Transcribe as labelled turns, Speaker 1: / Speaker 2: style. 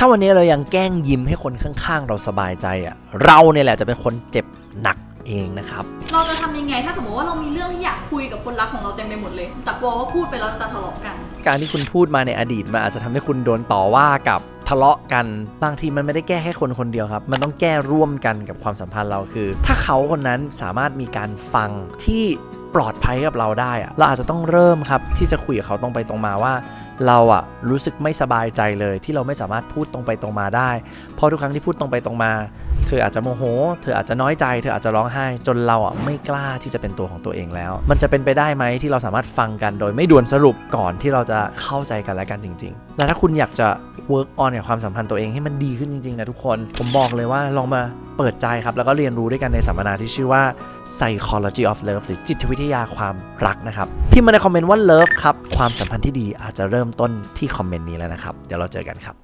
Speaker 1: ถ้าวันนี้เรายังแกล้งยิ้มให้คนข้างๆ เราสบายใจอะเราเนี่ยแหละจะเป็นคนเจ็บหนักเองนะครับ
Speaker 2: เราจะทำยังไง ถ้าสมมติว่าเรามีเรื่องที่อยากคุยกับคนรักของเราเต็มไปหมดเลย แต่กลัวว่าพูดไปแล้วจะทะเลาะกัน
Speaker 1: การที่คุณพูดมาในอดีตมันอาจจะทำให้คุณโดนต่อว่ากับทะเลาะกันบางทีมันไม่ได้แก้แค่คนคนเดียวครับ มันต้องแก้ร่วมกันกับความสัมพันธ์เราคือ ถ้าเขาคนนั้นสามารถมีการฟังที่ ปลอดภัยกับเราได้อะเราอาจจะต้องเริ่มครับที่จะคุยกับเขาตรงไปตรงมาว่า เราอะรู้สึกไม่สบายใจเลยที่เราไม่สามารถพูดตรงไปตรงมาได้ เพราะทุกครั้งที่พูดตรงไปตรงมา เธออาจจะโมโห เธออาจจะน้อยใจ เธออาจจะร้องไห้ จนเราอะไม่กล้าที่จะเป็นตัวของตัวเองแล้ว มันจะเป็นไปได้ไหมที่เราสามารถฟังกันโดยไม่ด่วนสรุปก่อนที่เราจะเข้าใจกันและกันจริง ๆ และถ้าคุณอยากจะ work on กับความสัมพันธ์ตัวเองให้มันดีขึ้นจริงๆนะทุกคน ผมบอกเลยว่าลองมาเปิดใจครับ แล้วก็เรียนรู้ด้วยกันในสัมมนาที่ชื่อว่า psychology of love หรือจิตวิทยาความรักนะครับพิมพ์มาในคอมเมนต์ว่า love ครับ ความสัมพันธ์ที่ดีอาจจะเริ่มต้นที่คอมเมนต์นี้แล้วนะครับ เดี๋ยวเราเจอกันครับ